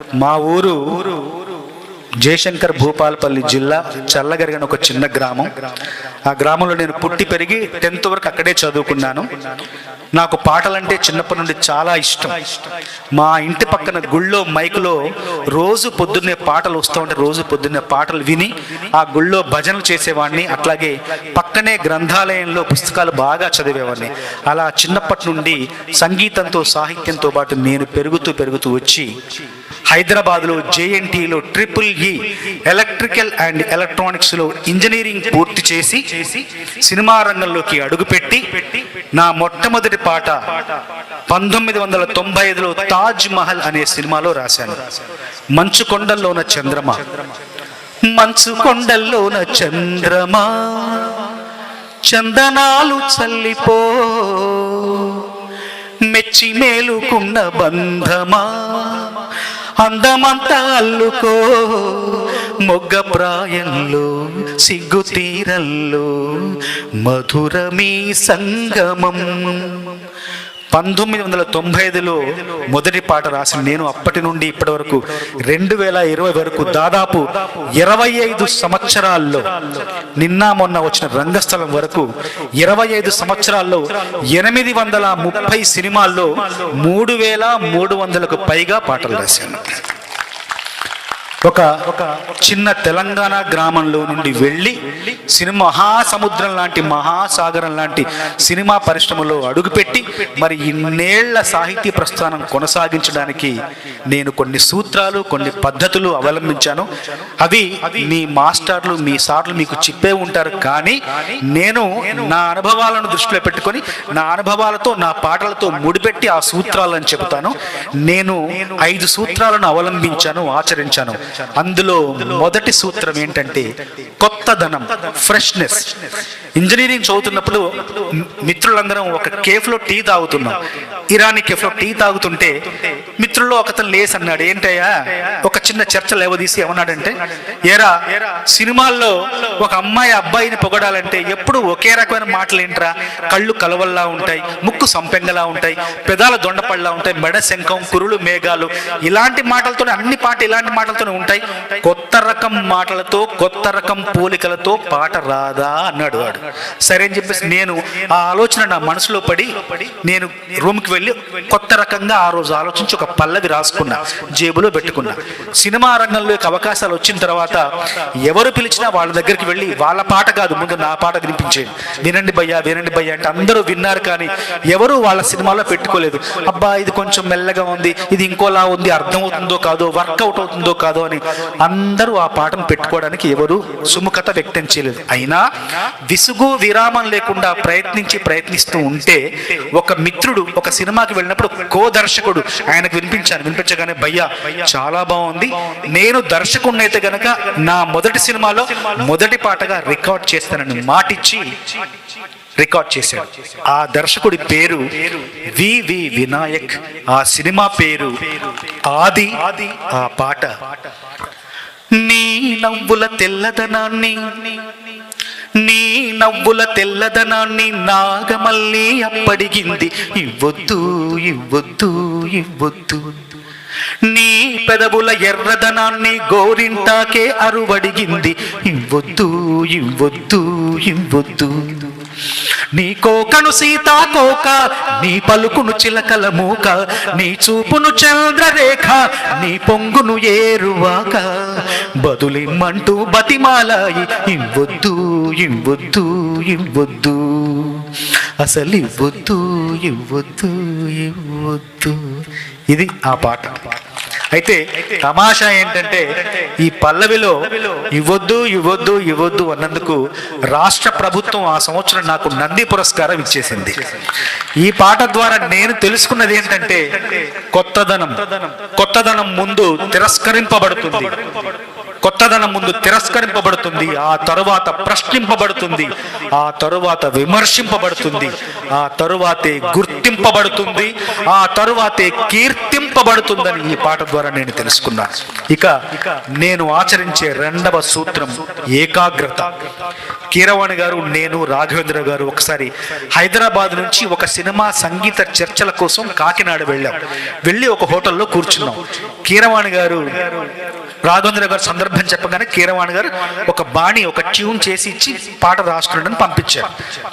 మా ఊరు జయశంకర్ భూపాలపల్లి జిల్లా చల్లగరిగిన ఒక చిన్న గ్రామం. ఆ గ్రామంలో నేను పుట్టి పెరిగి టెన్త్ వరకు అక్కడే చదువుకున్నాను. నాకు పాటలంటే చిన్నప్పటి నుండి చాలా ఇష్టం. మా ఇంటి పక్కన గుళ్ళో మైకులో రోజు పొద్దున్నే పాటలు వస్తూ ఉంటే రోజు పొద్దున్నే పాటలు విని ఆ గుళ్ళో భజనలు చేసేవాడిని. అట్లాగే పక్కనే గ్రంథాలయంలో పుస్తకాలు బాగా చదివేవాడిని. అలా చిన్నప్పటి నుండి సంగీతంతో సాహిత్యంతో పాటు నేను పెరుగుతూ పెరుగుతూ వచ్చి హైదరాబాద్లో జేఎన్టీలో ట్రిపుల్ ఈ ఎలక్ట్రికల్ అండ్ ఎలక్ట్రానిక్స్లో ఇంజనీరింగ్ పూర్తి చేసి సినిమా రంగంలోకి అడుగుపెట్టి నా మొట్టమొదటి పాట పంతొమ్మిది వందల తొంభై ఐదులో తాజ్ మహల్ అనే సినిమాలో రాశాను. మంచు కొండల్లోన చంద్రమ. మంచు కొండల్లోన చంద్రమా. చందనాలు చల్లిపో. మెచ్చి మేలుకున్న బంధమా. అందమంతా అల్లుకో మొగ్గ ప్రాయంలో సిగ్గు తీరల్లో మధురమీ సంగమం. పంతొమ్మిది వందల తొంభై ఐదులో మొదటి పాట రాసిన నేను అప్పటి నుండి ఇప్పటి వరకు రెండు వేల ఇరవై వరకు దాదాపు ఇరవై ఐదు సంవత్సరాల్లో నిన్న మొన్న వచ్చిన రంగస్థలం వరకు ఇరవై ఐదు సంవత్సరాల్లో ఎనిమిది వందల ముప్పై సినిమాల్లో మూడు వేల మూడు వందలకు పైగా పాటలు రాశాను. ఒక ఒక చిన్న తెలంగాణ గ్రామంలో నుండి వెళ్ళి సినిమా మహాసముద్రం లాంటి మహాసాగరం లాంటి సినిమా పరిశ్రమలో అడుగుపెట్టి మరి ఇన్నేళ్ళ సాహితీ ప్రస్థానం కొనసాగించడానికి నేను కొన్ని సూత్రాలు కొన్ని పద్ధతులు అవలంబించాను. అవి మీ మాస్టర్లు మీ సార్లు మీకు చెప్పే ఉంటారు కానీ నేను నా అనుభవాలను దృష్టిలో పెట్టుకొని నా అనుభవాలతో నా పాటలతో ముడిపెట్టి ఆ సూత్రాలను చెబుతాను. నేను ఐదు సూత్రాలను అవలంబించాను ఆచరించాను. అందులో మొదటి సూత్రం ఏంటంటే కొత్తదనం ఫ్రెష్నెస్. ఇంజనీరింగ్ చదువుతున్నప్పుడు మిత్రులందరం ఒక కేఫ్లో టీ తాగుతున్నాం. ఇరానీ కేఫ్లో టీ తాగుతుంటే మిత్రుల్లో ఒకతను లేసి అన్నాడు ఏంటయ్యా? ఒక చిన్న చర్చ లేవదీసి ఏమన్నాడంటే ఏరా సినిమాల్లో ఒక అమ్మాయి అబ్బాయిని పొగడాలంటే ఎప్పుడు ఒకే రకమైన మాటలు ఏంట్రా కళ్ళు కలవల్లా ఉంటాయి ముక్కు సంపెంగలా ఉంటాయి పెదాల దొండపళ్ళలా ఉంటాయి మెడ శంఖం కురులు మేఘాలు. ఇలాంటి మాటలతోనే అన్ని పాట ఇలాంటి మాటలతోనే ఉంటాయి. కొత్త రకం మాటలతో కొత్త రకం పోలికలతో పాట రాదా అన్నాడు వాడు. సరే అని చెప్పేసి నేను ఆ ఆలోచన నా మనసులో పడి నేను రూమ్కి వెళ్ళి కొత్త రకంగా ఆ రోజు ఆలోచించి ఒక పల్లవి రాసుకున్నా జేబులో పెట్టుకున్నా. సినిమా రంగంలోకి అవకాశాలు వచ్చిన తర్వాత ఎవరు పిలిచినా వాళ్ళ దగ్గరికి వెళ్ళి వాళ్ళ పాట కాదు ముందు నా పాట వినిపించేది వినండి భయ్యా వినండి భయ్యా అంటే అందరూ విన్నారు కానీ ఎవరు వాళ్ళ సినిమాలో పెట్టుకోలేదు. అబ్బా ఇది కొంచెం మెల్లగా ఉంది ఇది ఇంకోలా ఉంది అర్థమవుతుందో కాదో వర్కౌట్ అవుతుందో కాదో అని అందరూ ఆ పాటను పెట్టుకోవడానికి ఎవరు సుముఖత వ్యక్తం చేయలేదు. అయినా విసుగు విరామం లేకుండా ప్రయత్నించి ప్రయత్నిస్తూ ఉంటే ఒక మిత్రుడు ఒక సినిమాకి వెళ్ళినప్పుడు కో దర్శకుడు ఆయనకు వినిపించాను. వినిపించగానే భయ్యా చాలా బాగుంది. నేను దర్శకుడినైతే గనక నా మొదటి సినిమాలో మొదటి పాటగా రికార్డ్ చేస్తానని మాటిచ్చి రికార్డ్ చేశాడు. ఆ దర్శకుడి పేరు వివి వినాయక్. ఆ సినిమా పేరు ఆది ఆ పాట. నీ నవ్వుల తెల్లదనాన్ని నీ నవ్వుల తెల్లదనాన్ని నాగమల్లి అప్పడిగింది. ఇవ్వొద్దు ఇవ్వొద్దు ఇవ్వొద్దు. నీ పెదవుల ఎర్రదనాన్ని గోరింటాకే అరువడిగింది. ఇవ్వొద్దు ఇవ్వొద్దు ఇవ్వొద్దు. నీ కోకను సీతాకోక నీ పలుకును చిలకల మూక నీ చూపును చంద్రరేఖ నీ పొంగును ఏరువాక. బదులిమ్మంటూ బతిమాలాయి ఇవ్వొద్దు ఇవ్వొద్దు ఇవ్వొద్దు. అసలు ఇవ్వొద్దు ఇవ్వొద్దు ఇవ్వొద్దు. ఇది ఆ పాట. అయితే తమాషా ఏంటంటే ఈ పల్లవిలో ఇవ్వద్దు ఇవ్వద్దు ఇవ్వద్దు అన్నందుకు రాష్ట్ర ప్రభుత్వం ఆ సంవత్సరం నాకు నంది పురస్కారం ఇచ్చేసింది. ఈ పాట ద్వారా నేను తెలుసుకున్నది ఏంటంటే కొత్తదనం. కొత్తదనం ముందు తిరస్కరింపబడుతుంది. కొత్తదనం ముందు తిరస్కరింపబడుతుంది ఆ తరువాత ప్రశ్నింపబడుతుంది ఆ తరువాత విమర్శింపబడుతుంది ఆ తరువాతే గుర్తింపబడుతుంది ఆ తరువాతే కీర్తింపబడుతుందని ఈ పాట ద్వారా నేను తెలుసుకున్నాను. ఇక నేను ఆచరించే రెండవ సూత్రం ఏకాగ్రత. కీరవాణి గారు నేను రాఘవేంద్ర గారు ఒకసారి హైదరాబాద్ నుంచి ఒక సినిమా సంగీత చర్చల కోసం కాకినాడ వెళ్ళాం. వెళ్ళి ఒక హోటల్లో కూర్చున్నాం. కీరవాణి గారు రాఘవేంద్ర గారు సందర్భం చెప్పగానే కీరవాణి గారు ఒక బాణి ఒక ట్యూన్ చేసి ఇచ్చి పాట రాసుకున్నాడని పంపించారు.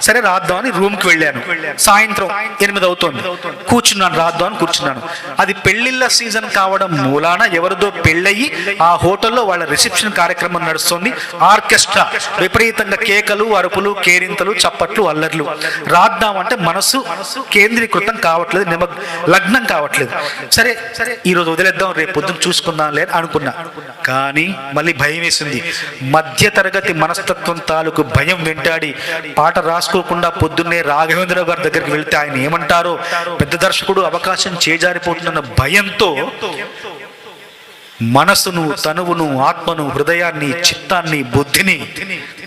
సరే రాద్దామని రూమ్కి వెళ్ళాను. సాయంత్రం ఎనిమిది అవుతోంది. కూర్చున్నాను రాద్దామని కూర్చున్నాను. అది పెళ్ళిళ్ళ సీజన్ కావడం మూలాన ఎవరిదో పెళ్ళయి ఆ హోటల్లో వాళ్ళ రిసెప్షన్ కార్యక్రమం నడుస్తుంది. ఆర్కెస్ట్రా విపరీతంగా కేకలు అరుపులు కేరింతలు చప్పట్లు అల్లర్లు. రాద్దామంటే మనసు కేంద్రీకృతం కావట్లేదు నిమ లగ్నం కావట్లేదు. సరే సరే ఈ రోజు వదిలేద్దాం రేపు పొద్దున్న చూసుకుందాం లేదు అనుకున్నా. కానీ మళ్ళీ భయం వేసింది మధ్య తరగతి మనస్తత్వం తాలూకు భయం వెంటాడి పాట రాసుకోకుండా పొద్దున్నే రాఘవేంద్ర గారి దగ్గరికి వెళ్తే ఆయన ఏమంటారో పెద్ద దర్శకుడు అవకాశం చేజారిపోతుందన్న భయంతో మనసును తనువును ఆత్మను హృదయాన్ని చిత్తాన్ని బుద్ధిని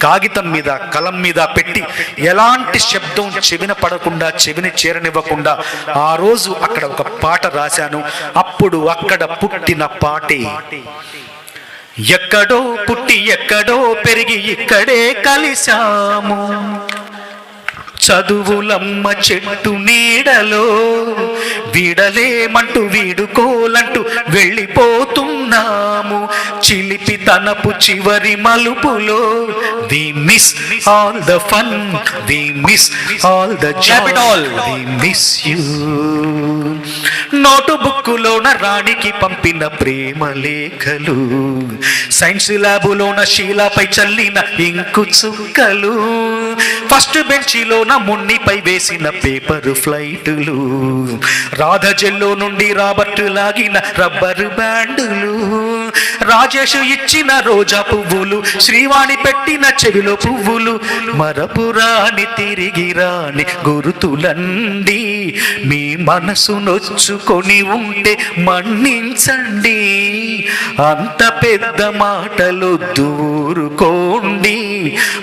కాగితం మీద కలం మీద పెట్టి ఎలాంటి శబ్దం చెవిన పడకుండా చెవిని చేరనివ్వకుండా ఆ రోజు అక్కడ ఒక పాట రాశాను. అప్పుడు అక్కడ పుట్టిన పాటే. ఎక్కడో పుట్టి ఎక్కడో పెరిగి ఇక్కడే కలిశాము. చదువులమ్మ చెట్టు నీడలో వీడలేమంటూ వీడుకోలంటూ వెళ్ళిపోతున్నాము చిలిపి తనపు చివరి మలుపులో we miss all the fun we miss all the all. We miss you note బుక్కులోన రాణికి పంపిన ప్రేమ లేఖలు సైన్స్ ల్యాబులోన శీలాపై చల్లిన ఇంకు చుక్కలు ఫస్ట్ బెంచిలోన మున్నిపై వేసిన పేపర్ ఫ్లైటులు. రాధజెల్లో నుండి రాబట్టు లాగిన రబ్బరు బ్యాండులు. రాజేష్ ఇచ్చిన రోజా పువ్వులు శ్రీవాణి పెట్టిన చెవిలో పువ్వులు. మరపురాని తిరిగి రాని గురుతులండి. మీ మనసు నొచ్చుకొని ఉంటే మన్నించండి. అంత పెద్ద మాటలు దూరుకోండి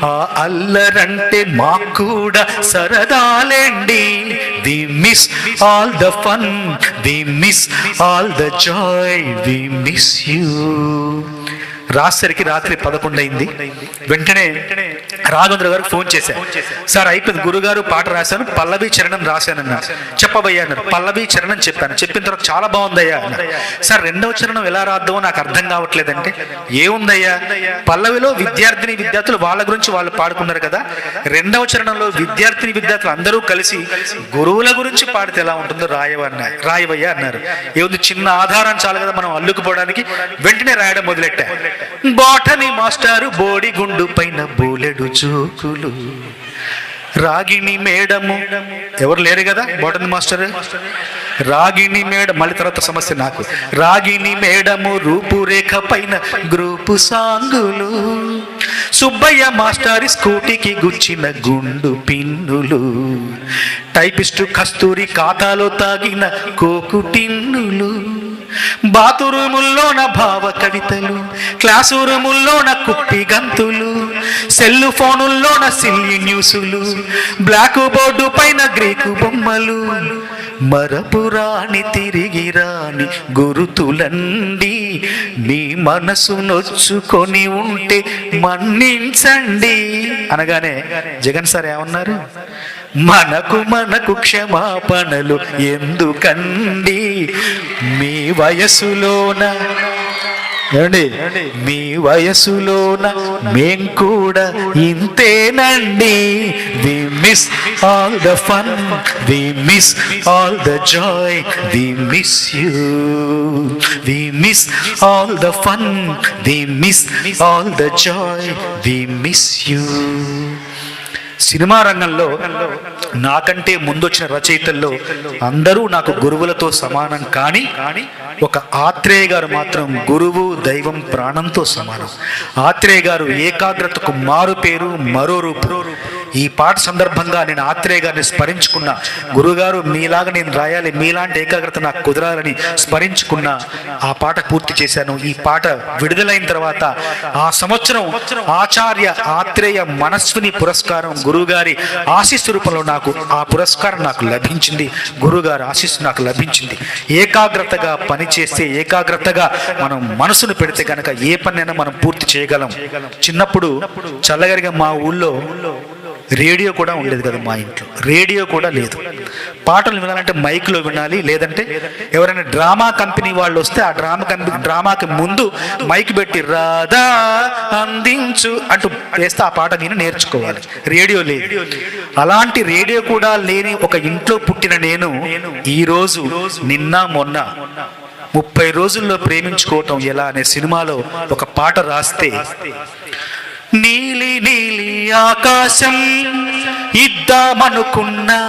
ఆ అల్లరంటే మాకు కూడా సరదాలేండి. The miss all the fun. We miss all the joy we miss you రాసరికి రాత్రి పదకొండు అయింది వెంటనే రాఘవేంద్ర గారు ఫోన్ చేశారు సార్ అయిపోయింది. గురుగారు పాట రాశాను. పల్లవి చరణం రాశానన్నా. చెప్పబయ్యా అన్నారు. పల్లవి చరణం చెప్పాను. చెప్పిన తర్వాత చాలా బాగుందయ్యా. సార్ రెండవ చరణం ఎలా రాద్దామో నాకు అర్థం కావట్లేదంటే ఏముందయ్యా? పల్లవిలో విద్యార్థిని విద్యార్థులు వాళ్ళ గురించి వాళ్ళు పాడుకున్నారు కదా. రెండవ చరణంలో విద్యార్థిని విద్యార్థులు అందరూ కలిసి గురువుల గురించి పాడితే ఎలా ఉంటుందో రాయవన్న రాయవయ్యా అన్నారు. ఏముంది? చిన్న ఆధారం చాలు కదా మనం అల్లుకుపోవడానికి. వెంటనే రాయడం మొదలెట్టా. బాటని మాస్టారు బోడి గుండు పైన బోలెడు చూకులు రాగిణి మేడము. ఎవరు లేరు కదా బాటని మాస్టర్? రాగిణి మేడ మళ్ళీ తర్వాత సమస్య నాకు. రాగిణి మేడము రూపురేఖ పైన గ్రూపు సాంగులు. సుబ్బయ్య మాస్టారి స్కూటీకి గుచ్చిన గుండు పిన్నులు. టైపిస్టు కస్తూరి ఖాతాలో తాగిన కోకు టిన్నులు. బాతురూముల్లోన భావ కవితలు క్లాసు రూముల్లోన కుప్పి గంతులు సెల్ ఫోనుల్లోన సిల్లి న్యూసులు బ్లాక్ బోర్డు పైన గ్రీకు బొమ్మలు. మరపురాని తిరిగి రాని గురుతులండి మీ మనసు నొచ్చుకొని ఉంటే మన్నించండి. అనగానే జగన్ సార్ ఏమన్నారు? మనకు మనకు క్షమాపణలు ఎందుకండి? మీ వయసులోన ఏమండి? మీ వయసులోన మేం కూడా ఇంతేనండి. We miss all the fun we miss all the joy we miss you we miss all the fun we miss all the joy we miss you cinema రంగంలో నాకంటే ముందొచ్చిన రచయితల్లో అందరూ నాకు గురువులతో సమానం కానీ ఒక ఆత్రేయ గారు మాత్రం గురువు దైవం ప్రాణంతో సమానం. ఆత్రేయ గారు ఏకాగ్రతకు మారు పేరు మరో రూపు. ఈ పాట సందర్భంగా నేను ఆత్రేయ గారిని స్మరించుకున్నా గురుగారు మీలాగా నేను రాయాలి మీలాంటి ఏకాగ్రత నాకు కుదరాలని స్మరించుకున్నా ఆ పాట పూర్తి చేశాను. ఈ పాట విడుదలైన తర్వాత ఆ సంవత్సరం ఆచార్య ఆత్రేయ మనస్విని పురస్కారం గురువుగారి ఆశీస్సు రూపంలో నాకు ఆ పురస్కారం నాకు లభించింది. గురుగారి ఆశీస్సు నాకు లభించింది. ఏకాగ్రతగా పని చేస్తే ఏకాగ్రతగా మనం మనసును పెడితే కనుక ఏ పనైనా మనం పూర్తి చేయగలం. చిన్నప్పుడు చల్లగరిగా మా ఊళ్ళో రేడియో కూడా ఉండేది కదా మా ఇంట్లో. రేడియో కూడా లేదు. పాటలు వినాలంటే మైక్లో వినాలి లేదంటే ఎవరైనా డ్రామా కంపెనీ వాళ్ళు వస్తే ఆ డ్రామా కంపెనీ డ్రామాకి ముందు మైక్ పెట్టి రాధా అందించు అంటూ వేస్తే ఆ పాట నేను నేర్చుకోవాలి. రేడియో లేదు. అలాంటి రేడియో కూడా లేని ఒక ఇంట్లో పుట్టిన నేను ఈరోజు రోజు నిన్న మొన్న ముప్పై రోజుల్లో ప్రేమించుకోవటం ఎలా అనే సినిమాలో ఒక పాట రాస్తే నీలి నీలి ఆకాశం ఇద్దామనుకున్నా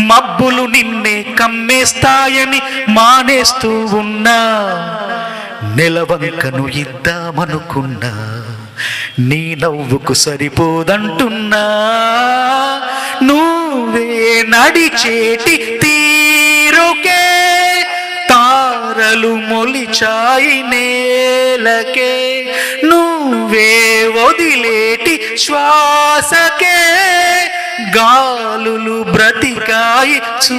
మబ్బులు నిన్నే కమ్మేస్తాయని మానేస్తూ ఉన్నా నెలవంకను ఇద్దామనుకున్నా నీ నవ్వుకు సరిపోదంటున్నా నువ్వే నడిచేటి తీరుకే తారలు మొలిచాయి నేలకే. నువ్వు నువ్వే వదిలేటి శ్వాసకే గాలులు బ్రతికాయి చూ